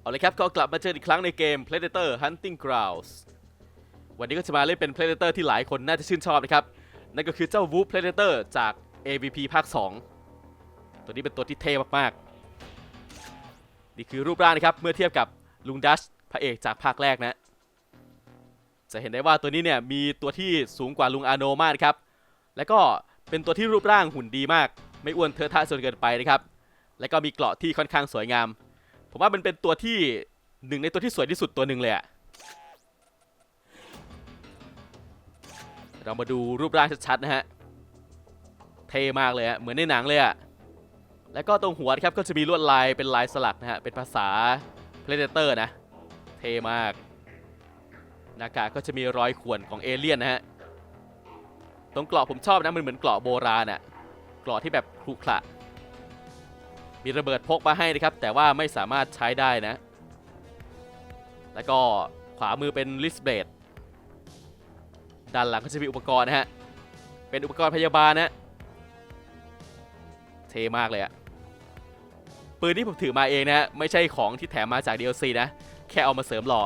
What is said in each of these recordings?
เอาเลยครับก็กลับมาเจออีกครั้งในเกม Predator Hunting Grounds วันนี้ก็จะมาเล่นเป็น Predator ที่หลายคนน่าจะชื่นชอบนะครับ นั่นก็คือเจ้า Wolf Predator จาก AVP ภาค 2 ตัวนี้เป็นตัวที่เท่มากๆ นี่คือรูปร่างนะครับ เมื่อเทียบกับลุงดัชพระเอกจากภาคแรกนะ จะเห็นได้ว่าตัวนี้เนี่ยมีตัวที่สูงกว่าลุงอาโนมากครับ และก็เป็นตัวที่รูปร่างหุ่นดีมาก ไม่อ้วนเทอะทะจนเกินไปนะครับ และก็มีเกราะที่ค่อนข้างสวยงาม ผมว่ามันเป็นตัวที่หนึ่งในตัวที่สวยที่สุดตัวหนึ่งเลยอะเรามาดูรูปร่างชัดๆนะฮะ เท่มากเลยอะเหมือนในหนังเลยอะแล้วก็ตรงหัวครับก็จะมีลวดลายเป็นลายสลักนะฮะ เป็นภาษา Predator นะ เท่มากหน้ากากก็จะมีรอยข่วนของเอเลี่ยนนะฮะ ตรงเกราะผมชอบนะ มันเหมือนเกราะโบราณอะเกราะที่แบบครุขระ มีระเบิดพกมาให้นะครับ แต่ว่าไม่สามารถใช้ได้นะ แล้วก็ขวามือเป็นลิสเบดด้านหลังก็จะมีอุปกรณ์นะฮะ เป็นอุปกรณ์พยาบาลนะเท่มากเลยอะปืนที่ผมถือมาเองนะไม่ใช่ของที่แถมมาจาก DLC นะ แค่เอามาเสริมหล่อ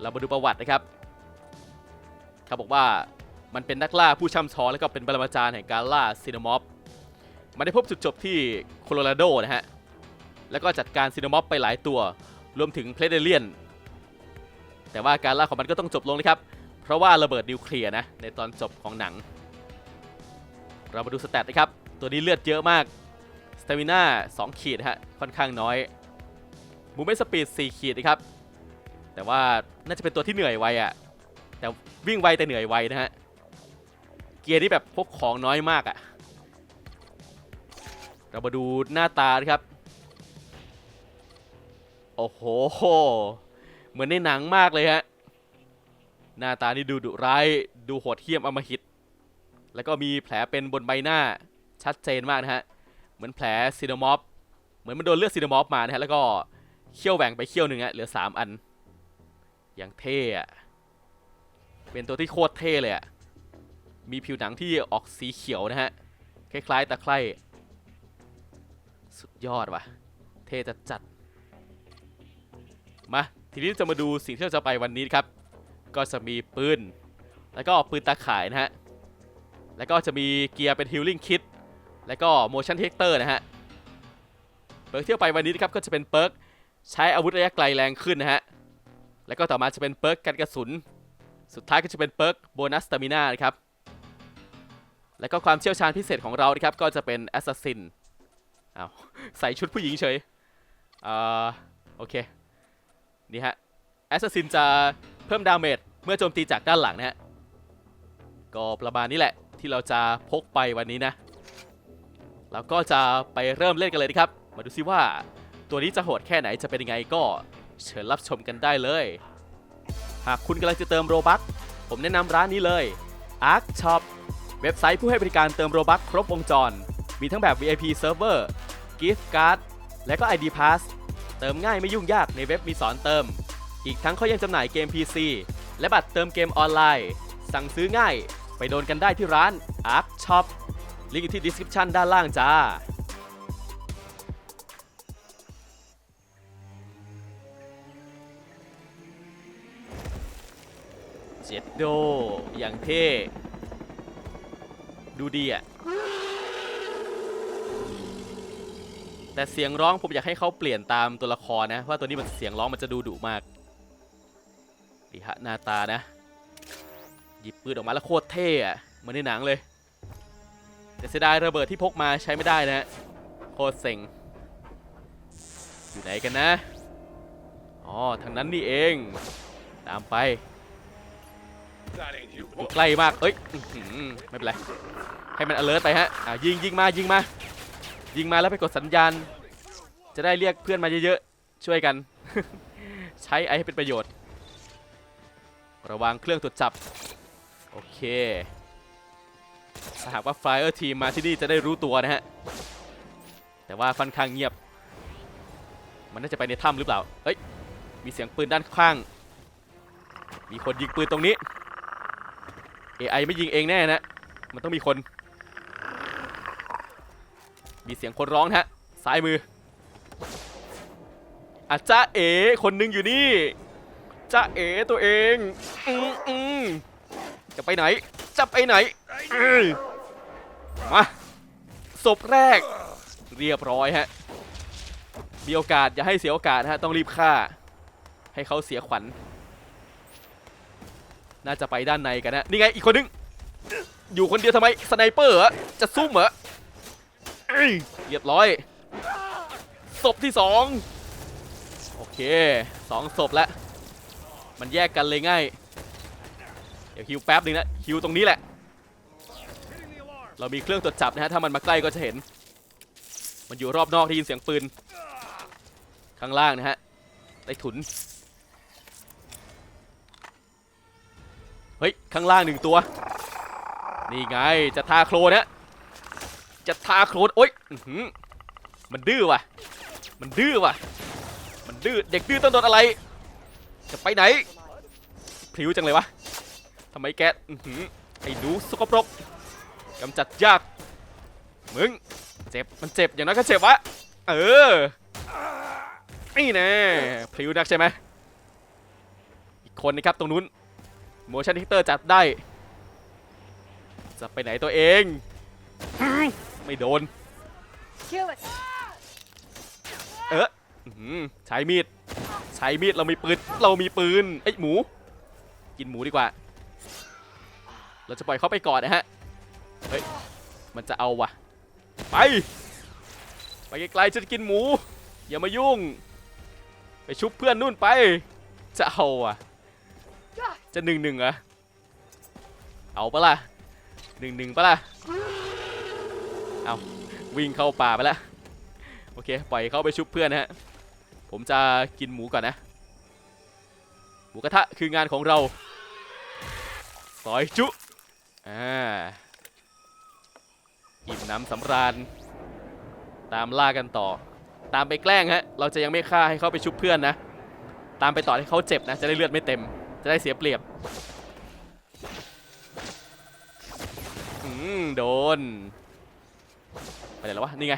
เรามาดูประวัตินะครับ เขาบอกว่ามันเป็นนักล่าผู้ช่ำชองแล้วก็เป็นปรมาจารย์แห่งการล่าซีนมอฟ มันได้พบจุดจบที่โคโลราโดนะฮะ แล้วก็จัดการซีนมอฟไปหลายตัว รวมถึงเพลเดเลียน แต่ว่าการล่าของมันก็ต้องจบลงนะครับ เพราะว่าระเบิดนิวเคลียร์นะ ในตอนจบของหนัง เรามาดูสแตทนะครับ ตัวนี้เลือดเยอะมาก สเตมิน่า2ขีดนะฮะ ค่อนข้างน้อย มูเมนต์สปีด4ขีดนะครับ แต่ว่าน่าจะเป็นตัวที่เหนื่อยไวอะ่ะแต่วิ่งไวแต่เหนื่อยไวนะฮะ เกียร์นี่แบบพกของน้อยมากอะ เรามาดูหน้าตานะครับ โอ้โห เหมือนในหนังมากเลยฮะ หน้าตานี่ดูดุร้าย ดูโหดเหี้ยมอมหิต แล้วก็มีแผลเป็นบนใบหน้าชัดเจนมากนะฮะ เหมือนแผลซีโนมอฟ เหมือนมันโดนเลือดซีโนมอฟมานะฮะ แล้วก็เขี้ยวแหว่งไปเขี้ยวหนึ่งอะเหลือ 3 อัน อย่างเท่อะเป็นตัวที่โคตรเท่เลยอะมีผิวหนังที่ออกสีเขียวนะฮะ คล้ายๆตะไคร่ สุดยอดว่ะ เทจัดจัด มา ทีนี้จะมาดูสิ่งที่เราจะไปวันนี้ครับ ก็จะมีปืน แล้วก็ปืนตาข่ายนะฮะ แล้วก็จะมีเกียร์เป็น healing kit แล้วก็ motion detector นะฮะ เปิร์กที่เอาไปวันนี้นะครับก็จะเป็นเปิร์กใช้อาวุธระยะไกลแรงขึ้นนะฮะ แล้วก็ต่อมาจะเป็นเปิร์กกันกระสุน สุดท้ายก็จะเป็นเปิร์กโบนัสสตามินานะครับ แล้วก็ความเชี่ยวชาญพิเศษของเรานะครับก็จะเป็นแอสซัสซิน อ้าวใส่ชุดผู้หญิงเฉยอ่าโอเค นี่ฮะแอสซัสซินจะเพิ่มดาเมจเมื่อโจมตีจากด้านหลังนะฮะ ก็ประมาณนี้แหละที่เราจะพกไปวันนี้นะเราก็จะไปเริ่มเล่นกันเลยนะครับ มาดูซิว่าตัวนี้จะโหดแค่ไหนจะเป็นยังไงก็เชิญรับชมกันได้เลย หากคุณกำลังจะเติมโรบัคผมแนะนำร้านนี้เลย Arc Shop เว็บไซต์ผู้ให้บริการเติมโรบัคครบวงจร มีทั้งแบบ VIP Server Gift Card และก็ ID Pass เติมง่ายไม่ยุ่งยากในเว็บมีสอนเติม อีกทั้งเขายังจำหน่ายเกม PC และบัตรเติมเกมออนไลน์ สั่งซื้อง่าย ไปโดนกันได้ที่ร้าน Arc Shop ลิงก์อยู่ที่ description ด้านล่างจ้าเจ็ดโด อย่างเท่ ดูดีอะ แต่เสียงร้องผมอยากให้เขาเปลี่ยนตามตัวละครนะว่าตัวนี้มันเสียงร้องมันจะดูดุมากดีฮะหน้าตานะ หยิบปืนออกมาแล้วโคตรเท่อะเหมือนในหนังเลย แต่เสียดายระเบิดที่พกมาใช้ไม่ได้นะฮะโคตรเซ็งอยู่ไหนกันนะอ๋อทางนั้นนี่เอง ตามไปใกล้มากเอ้ยไม่เป็นไรให้มัน alert ไปฮะอะยิงยิงมายิงมา ยิงมาแล้วไปกดสัญญาณ จะได้เรียกเพื่อนมาเยอะๆ ช่วยกัน ใช้ไอให้เป็นประโยชน์ ระวังเครื่องตรวจจับ โอเคถ้าหากว่า Flyer Team มาที่นี่จะได้รู้ตัวนะฮะ แต่ว่าค่อนข้างเงียบ มันน่าจะไปในถ้ำหรือเปล่า เอ้ย มีเสียงปืนด้านข้าง มีคนยิงปืนตรงนี้ AI ไม่ยิงเองแน่นะ มันต้องมีคน มีเสียงคนร้องฮะซ้ายมืออาจ้าเอ๋คนหนึ่งอยู่นี่จ้าเอ๋ตัวเองอืมอืมจะไปไหน จะไปไหนมาศพแรก เรียบร้อยฮะมีโอกาสอย่าให้เสียโอกาสนะฮะต้องรีบฆ่า ให้เขาเสียขวัญ น่าจะไปด้านในกันนะนี่ไงอีกคนนึงอยู่คนเดียวทำไมสไนเปอร์จะซุ่มเหรอ เรียบร้อย ศพที่สองโอเคสองศพแล้ว มันแยกกันเลยง่าย เดี๋ยวฮิวแป๊บหนึงนะฮิวตรงนี้แหละ เรามีเครื่องตรวจจับนะฮะ ถ้ามันมาใกล้ก็จะเห็น มันอยู่รอบนอกได้ยินเสียงปืน ข้างล่างนะฮะใต้ถุน เฮ้ย ข้างล่างหนึ่งตัว นี่ไง จะทาโครนนะ จะทาโครนโอ๊ยมันดื้อว่ะ มันดื้อว่ะ มันดื้อ เด็กดื้อต้องโดนอะไร จะไปไหน พริ้วจังเลยวะทำไมแกอืไอ้หนูสกปรกกำจัดยาก มึง เจ็บ มันเจ็บ อย่างน้อยก็เจ็บวะ เออ นี่แน่พริ้วนักใช่ไหม อีกคนนะครับตรงนู้น motion detector จับได้ จะไปไหนตัวเอง ไม่โดน Kill it. เอออื้อหือใช้มีด ใช้มีดเรามีปืน เรามีปืนเอ้ยหมู กินหมูดีกว่า เราจะปล่อยเขาไปก่อนนะฮะ เฮ้ย มันจะเอาว่ะไป ไปไกลๆจะกินหมู อย่ามายุ่ง ไปชุบเพื่อนนู่นไป จะเอาว่ะจะหนึ่งหนึ่งเหรอเอาปะล่ะหนึ่งหนึ่งปะล่ะ เอาวิ่งเข้าป่าไปแล้วโอเคปล่อยเขาไปชุบเพื่อนนะฮะผมจะกินหมูก่อนนะ หมูกระทะคืองานของเราซอยจุอ่าอิ่มน้ำสำราญ ตามล่ากันต่อ ตามไปแกล้งฮะเราจะยังไม่ฆ่าให้เขาไปชุบเพื่อนนะ ตามไปต่อให้เขาเจ็บนะ จะได้เลือดไม่เต็ม จะได้เสียเปรียบอืมโดน ไปไหนแล้ววะ นี่ไง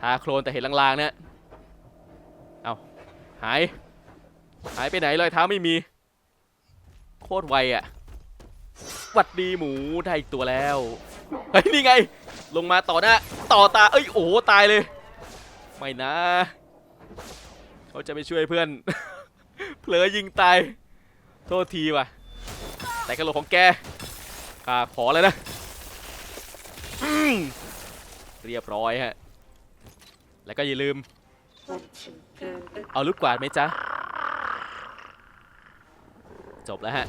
ทาโครนแต่เห็นลางๆเนี่ยเอาหาย หายไปไหนรอยเท้าไม่มี โคตรไวอะ่ะหวัดดีหมูได้อีกตัวแล้ว เฮ้ย นี่ไง ลงมาต่อหน้า ต่อตา เอ้ย โอ้ตายเลย ไม่นะ เขาจะไปช่วยเพื่อน เผลอยิงตาย โทษทีว่ะ แต่กระโหลกของแกข้าขอเลยนะ อืม เรียบร้อยฮะ แล้วก็อย่าลืม เอาลูกกวาดไหมจ๊ะ จบแล้วฮะ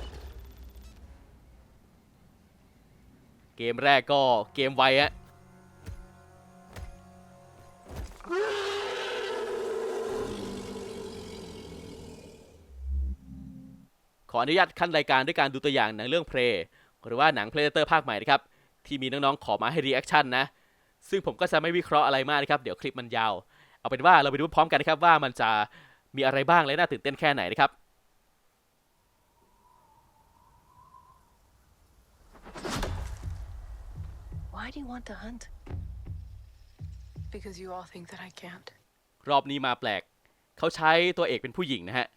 เกมแรกก็เกมไวฮะขออนุญาตขั้นรายการด้วยการดูตัวอย่างหนังเรื่องเพลหรือว่าหนัง Predator ภาคใหม่นะครับ ที่มีน้องๆ ขอมาให้รีแอคชั่นนะ ซึ่งผมก็จะไม่วิเคราะห์อะไรมากนะครับ เดี๋ยวคลิปมันยาว เอาเป็นว่าเราไปดูพร้อมกันนะครับว่ามันจะมีอะไรบ้างและน่าตื่นเต้นแค่ไหนนะครับ Why do you want to hunt? Because you all think that I can't. รอบนี้มาแปลก เขาใช้ตัวเอกเป็นผู้หญิงนะฮะ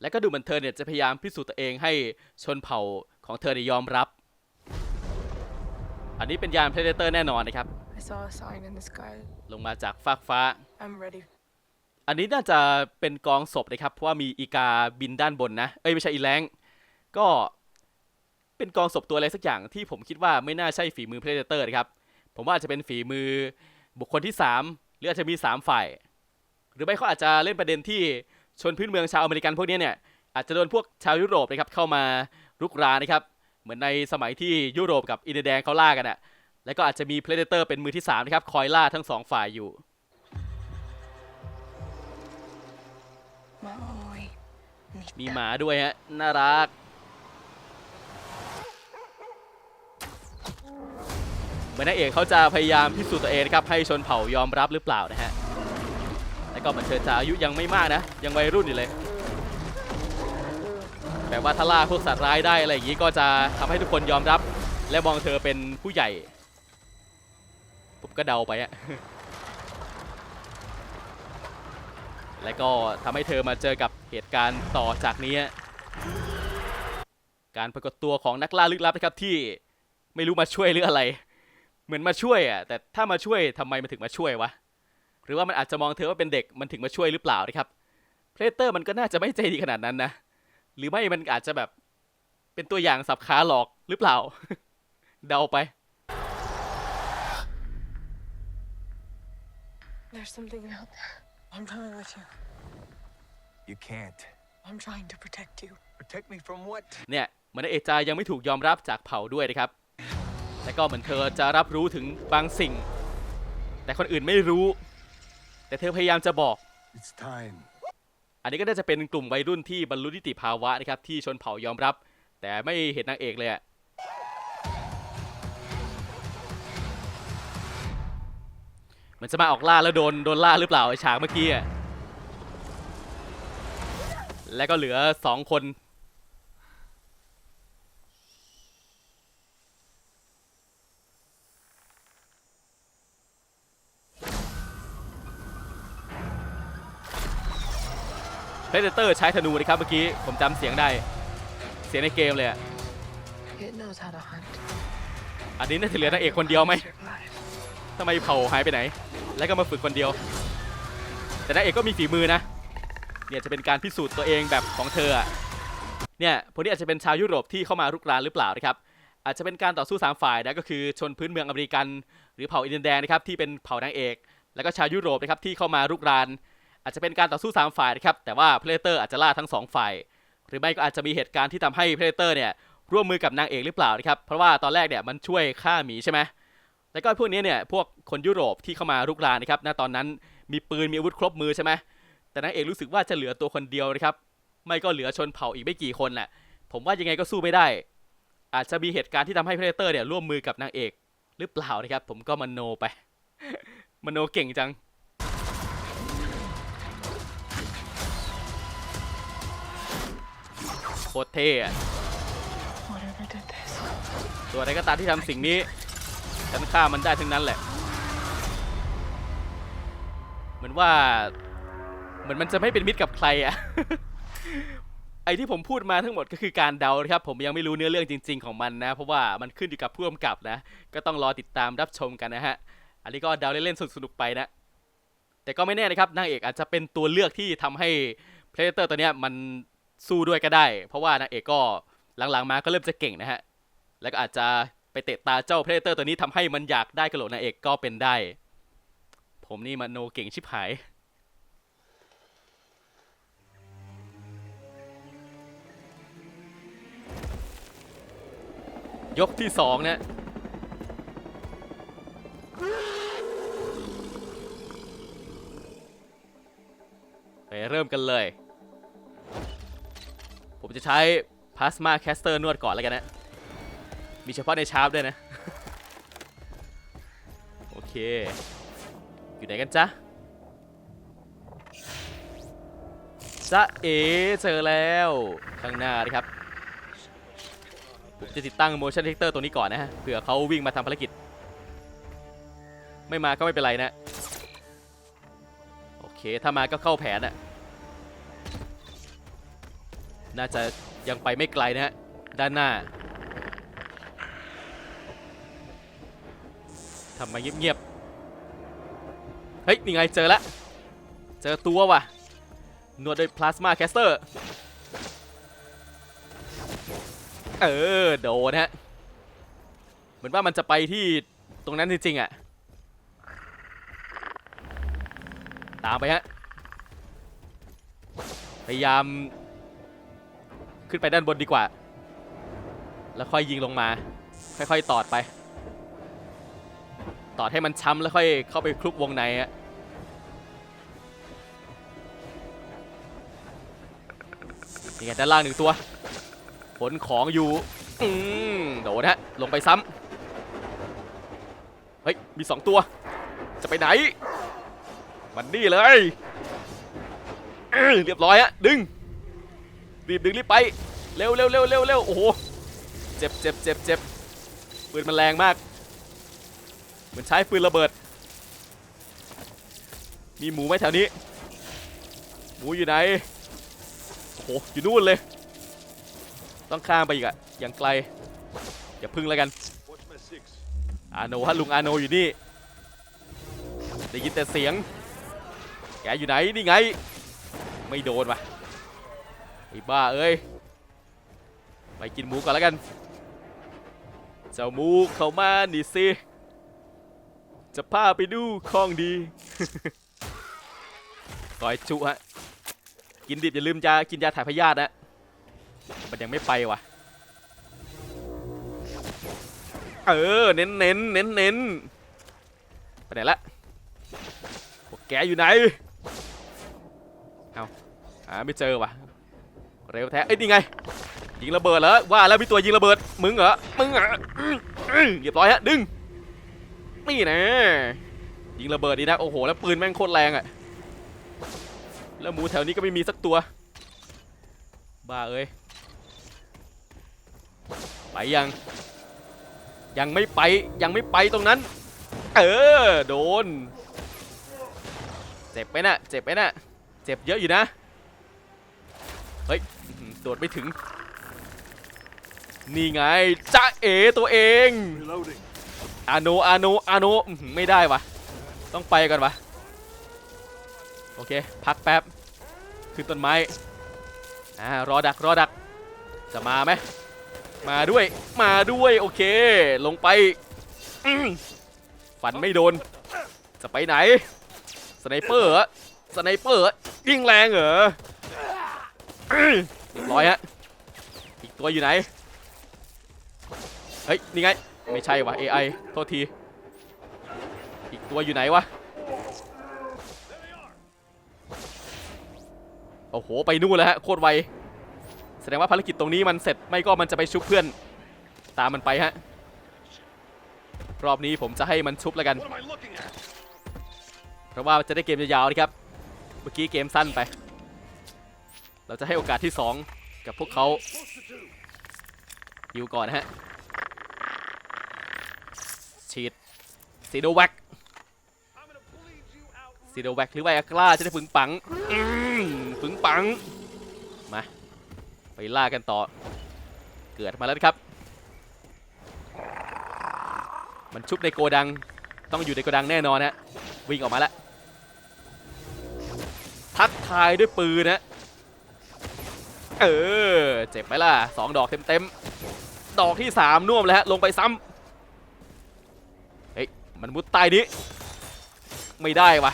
และก็ดูเหมือนเธอเนี่ยจะพยายามพิสูจน์ตัวเองให้ชนเผ่าของเธอเนี่ยยอมรับ อันนี้เป็นยาน Predator แน่นอนนะครับ I saw a sign in the sky. ลงมาจากฟากฟ้า I'm ready. อันนี้น่าจะเป็นกองศพนะครับ เพราะว่ามีอีกาบินด้านบนนะ เอ้ยไม่ใช่อีแรงก็เป็นกองศพตัวอะไรสักอย่างที่ผมคิดว่าไม่น่าใช่ฝีมือ Predator นะครับ ผมว่าอาจจะเป็นฝีมือบุคคลที่ 3 หรืออาจจะมี 3 ฝ่าย หรือไม่เขาอาจจะเล่นประเด็นที่ชนพื้นเมืองชาวอเมริกันพวกเนี้ยเนี่ยอาจจะโดนพวกชาวยุโรปนะครับเข้ามารุกรานนะครับ เหมือนในสมัยที่ยุโรปกับอินเดียแดงเขาล่ากันอะ แล้วก็อาจจะมี Predator เป็นมือที่3นะครับคอยล่าทั้งสองฝ่ายอยู่ มีหมาด้วยฮะ น่ารัก เหมือนนาเอกเขาจะพยายามพิสูจน์ตัวเองนะครับ ให้ชนเผ่ายอมรับหรือเปล่านะฮะ แล้วก็มือนเธอจะอายุยังไม่มากนะ ยังวัยรุ่นอยู่เลยแบบว่าถ้าล่าพวกสัตว์ร้ายได้อะไรอย่างนี้ก็จะทำให้ทุกคนยอมรับ และมองเธอเป็นผู้ใหญ่ ผมก็เดาไปอะและก็ทำให้เธอมาเจอกับเหตุการณ์ต่อจากนี้ การปรากฏตัวของนักล่าลึกลับนะครับที่ไม่รู้มาช่วยหรืออะไร เหมือนมาช่วยอะแต่ถ้ามาช่วยทำไมมันถึงมาช่วยวะหรือว่ามันอาจจะมองเธอว่าเป็นเด็กมันถึงมาช่วยหรือเปล่านะครับเพลเตอร์มันก็น่าจะไม่ใจดีขนาดนั้นนะหรือไม่มันอาจจะแบบเป็นตัวอย่างสับขาหลอกหรือเปล่า เดาไป There's something out there. I'm coming with you. You can't. I'm trying to protect you. Protect me from what? เนี่ยเหมือนเอจายังไม่ถูกยอมรับจากเผ่าด้วยนะครับและก็เหมือนเธอจะรับรู้ถึงบางสิ่ง แต่คนอื่นไม่รู้ แต่เธอพยายามจะบอก It's time. อันนี้ก็น่าจะเป็นกลุ่มวัยรุ่นที่บรรลุนิติภาวะนะครับที่ชนเผ่ายอมรับ แต่ไม่เห็นนางเอกเลยอะ เหมันจะมาออกล่าแล้วโดนโดนล่าหรือเปล่าไอฉากเมื่อกี้อะแล้วก็เหลือสองคนเพเดเตอร์ใช้ธนูนะครับเมื่อกี้ ผมจำเสียงได้ เสียงในเกมเลยอะ It knows how to hunt. อันนี้น่าจะเหลือนางเอกคนเดียวไหม Survive. ทำไมเผ่าหายไปไหน แล้วก็มาฝึกคนเดียว แต่นางเอกก็มีฝีมือนะ เนี่ยจะเป็นการพิสูจน์ตัวเองแบบของเธอเนี่ยพวกนี้อาจจะเป็นชาวยุโรปที่เข้ามารุกรานหรือเปล่านะครับ อาจจะเป็นการต่อสู้สามฝ่ายนะก็คือชนพื้นเมืองอเมริกัน หรือเผ่าอินเดียนแดงนะครับที่เป็นเผ่านางเอก แล้วก็ชาวยุโรปนะครับที่เข้ามารุกราน อาจจะเป็นการต่อสู้สามฝ่ายนะครับแต่ว่าเพลเตอร์อาจจะล่าทั้งสองฝ่ายหรือไม่ก็อาจจะมีเหตุการณ์ที่ทำให้เพลเตอร์เนี่ยร่วมมือกับนางเอกหรือเปล่านะครับเพราะว่าตอนแรกเนี่ยมันช่วยฆ่าหมีใช่ไหม แล้วก็พวกนี้เนี่ยพวกคนยุโรปที่เข้ามารุกรานนะครับณตอนนั้นมีปืนมีอาวุธครบมือใช่ไหมแต่นางเอกรู้สึกว่าจะเหลือตัวคนเดียวนะครับ ไม่ก็เหลือชนเผ่าอีกไม่กี่คนแหละผมว่ายังไงก็สู้ไม่ได้ อาจจะมีเหตุการณ์ที่ทำให้เพลเตอร์เนี่ยร่วมมือกับนางเอกหรือเปล่านะครับ ผมก็มโนไปมโนเก่งจังโคตรเท่ตัวใดก็ตามที่ทำสิ่งนี้ ฉันฆ่ามันได้ทั้งนั้นแหละ เหมือนว่า เหมือนมันจะไม่เป็นมิตรกับใครอะไอที่ผมพูดมาทั้งหมดก็คือการเดาครับ ผมยังไม่รู้เนื้อเรื่องจริง ๆ ของมันนะ เพราะว่ามันขึ้นอยู่กับผู้กำกับนะ ก็ต้องรอติดตามรับชมกันนะฮะ อันนี้ก็เดาเล่นๆสนุกๆไปนะ แต่ก็ไม่แน่นะครับนางเอกอาจจะเป็นตัวเลือกที่ทำให้เพลเตอร์ตัวเนี้ยมันสู้ด้วยก็ได้ เพราะว่านางเอกก็หลังๆมาก็เริ่มจะเก่งนะฮะ แล้วก็อาจจะ เตะตาเจ้าเพลเตอร์ตัวนี้ทำให้มันอยากได้กระโหลกนางเอกก็เป็นได้ ผมนี่มันโนเก่งชิบหาย ยกที่สองเนะไปเริ่มกันเลย ผมจะใช้พลาสมาแคสเตอร์นวดก่อนแล้วกันนะ มีเฉพาะในชาร์ปด้วยนะ โอเค อยู่ไหนกันจ๊ะจ๊ะเอ๋เจอแล้ว ข้างหน้านะครับ ผมจะติดตั้ง motion detector ตัวนี้ก่อนนะฮะเผื่อเขาวิ่งมาทำภารกิจ ไม่มาก็ไม่เป็นไรนะ โอเค ถ้ามาก็เข้าแผนอะน่าจะยังไปไม่ไกลนะฮะด้านหน้า ทำมาเงียบๆ เฮ้ยนี่ไงเจอแล้ว เจอตัวว่ะ นวดด้วยพลาสมาแคสเตอร์ เออ โดนฮะ เหมือนว่ามันจะไปที่ตรงนั้นจริงๆอะ ตามไปฮะ พยายามขึ้นไปด้านบนดีกว่า แล้วค่อยยิงลงมา ค่อยๆ ตอดไป ต่อให้มันช้ำแล้วค่อยเข้าไปคลุกวงในฮะนี่ไงด้านล่างหนึ่งตัวขนของอยู่อืมโดนฮะลงไปซ้ำเฮ้ยมีสองตัว จะไปไหน มันนี่เลยเรียบร้อยฮะดึงรีบดึงรีบไปเร็วเร็วเร็วเร็วเร็วโอ้โหเจ็บเจ็บเจ็บเจ็บปืนมันแรงมาก เหมือนใช้ปืนระเบิด มีหมูไหมแถวนี้ หมูอยู่ไหนโอ้โหอยู่นู่นเลย ต้องข้ามไปอีกอะอย่างไกล อย่าพึ่งแล้วกันอาโนฮะลุงอาโนอยู่นี่ได้ยินแต่เสียง แกอยู่ไหนนี่ไง ไม่โดนว่ะไอ้บ้าเอ้ยไปกินหมูก่อนแล้วกัน เจ้าหมูเข้ามานี่สิ จะพาไปดูของดีซอยจุฮะ กินดิบอย่าลืมยากินยาถ่ายพยาธินะ มันยังไม่ไปว่ะ เออ เน้นเน้นเน้นเน้นไปไหนละพวกแกอยู่ไหน เอาหาไม่เจอว่ะ เร็วแท้เอ้ยนี่ไง ยิงระเบิดเหรอว่าแล้วมีตัวยิงระเบิด มึงเหรอ มึงเหรออื้ออื้อเรียบร้อยฮะ ดึง นี่นะยิงระเบิดดีนะโอ้โหแล้วปืนแม่งโคตรแรงอะแล้วหมูแถวนี้ก็ไม่มีสักตัว บ้าเอ้ยไปยัง ยังไม่ไปยังไม่ไปตรงนั้น เออโดน เจ็บไหมน่ะเจ็บไหมน่ะเจ็บเยอะอยู่นะเฮ้ยอื้อหือโดดไม่ถึง นี่ไงจ้าเอตัวเอง อาโนอาโนอาโนอื้อหือไม่ได้วะต้องไปก่อนวะโอเค พักแป๊บ ขึ้นต้นไม้อ่ารอดักรอดัก จะมาไหมมาด้วย มาด้วย โอเค ลงไปอื้อฟันไม่โดน จะไปไหน สไนเปอร์เหรอสไนเปอร์ยิงแรงเหรอร้อยฮะ อีกตัวอยู่ไหน เฮ้ย นี่ไง ไม่ใช่วะ AI โทษที อีกตัวอยู่ไหนวะ โอ้โห ไปนู่นแล้วฮะ โคตรไว แสดงว่าภารกิจตรงนี้มันเสร็จไม่ก็มันจะไปชุบเพื่อน ตามมันไปฮะ รอบนี้ผมจะให้มันชุบแล้วกัน เพราะว่าจะได้เกมยาวๆนะครับ เมื่อกี้เกมสั้นไป เราจะให้โอกาสที่ 2 กับพวกเขาอยู่ก่อนนะฮะ ฉีด ซีโนแวคซีโนแวคหรือไวอากล้าจะได้ปึงปังอืมปึงปัง มา ไปล่ากันต่อ เกิดมาแล้วนะครับ มันชุบในโกดัง ต้องอยู่ในโกดังแน่นอนฮะ วิ่งออกมาแล้ว ทักทายด้วยปืนนะ เออ เจ็บไหมล่ะสองดอกเต็มๆ ดอกที่สามน่วมแล้วฮะ ลงไปซ้ำเฮ้ย มันมุดใต้นี้ ไม่ได้วะ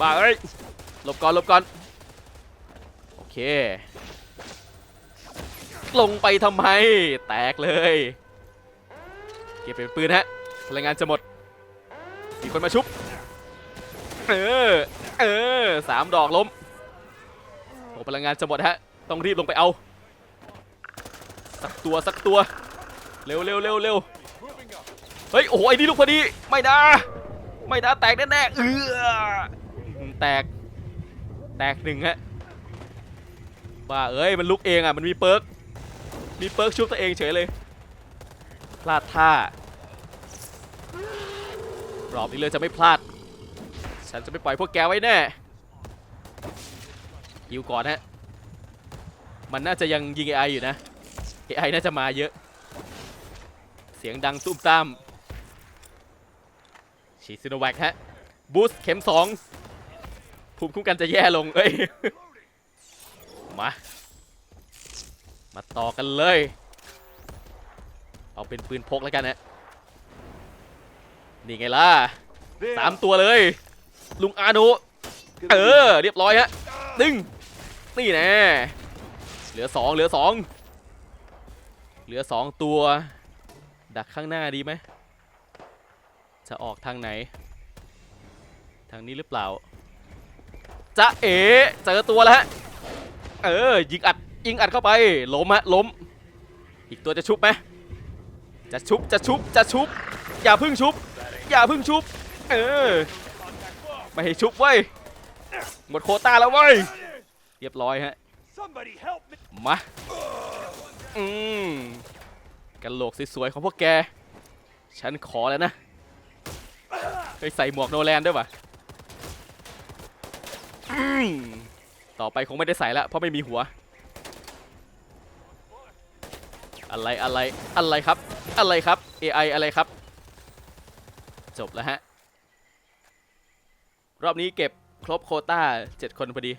บ้าเอ้ยหลบก่อนหลบก่อน โอเค ลงไปทำไม แตกเลย เก็บเป็นปืนฮะ พลังงานจะหมด มีคนมาชุบ เออ เออสามดอกล้มโอ้พลังงานจะหมดฮะ ต้องรีบลงไปเอา สักตัวสักตัว เร็วเร็วเร็วเร็ว เฮ้ยโอ้โหไอ้นี่ลูกพอดีไม่นะไม่นะแตกแน่ๆเออแตกแตกหนึ่งฮะบ้าเอ้ยมันลุกเองอะมันมีเปิร์กมีเปิร์กชุบตัวเองเฉยเลยพลาดท่ารอบนี้เลยจะไม่พลาด ฉันจะไม่ปล่อยพวกแกไว้แน่ยิวก่อนฮะมันน่าจะยังยิง AI อยู่นะ AI น่าจะมาเยอะ เสียงดังตุ้มตาม ฉีดซิโนแวคฮะบูสต์เข็มสองภูมิคุ้มกันจะแย่ลงเอ้ยมา มาต่อกันเลย เอาเป็นปืนพกแล้วกันนะนี่ไงล่ะสามตัวเลย ลุงอานุเออ เรียบร้อยฮะดึงนี่แน่เหลือสองเหลือสองเหลือสองตัว ดักข้างหน้าดีไหม จะออกทางไหน ทางนี้หรือเปล่าจะเอ๋เจอตัวแล้วฮะ เออ ยิงอัด ยิงอัดเข้าไป ล้มฮะ ล้ม อีกตัวจะชุบไหมจะชุบ จะชุบ จะชุบ อย่าพึ่งชุบ อย่าพึ่งชุบ เออ ไม่ให้ชุบเว้ย หมดโควต้าแล้วเว้ย เรียบร้อยฮะ มา อืมกันโหลกสวยๆของพวกแก ฉันขอแล้วนะ เฮ้ยใส่หมวกโนแลนด้วยวะอืมต่อไปคงไม่ได้ใส่แล้วเพราะไม่มีหัว อะไรอะไรอะไรครับ อะไรครับ AI อะไรครับ จบแล้วฮะ รอบนี้เก็บครบโควต้า 7 คนพอดี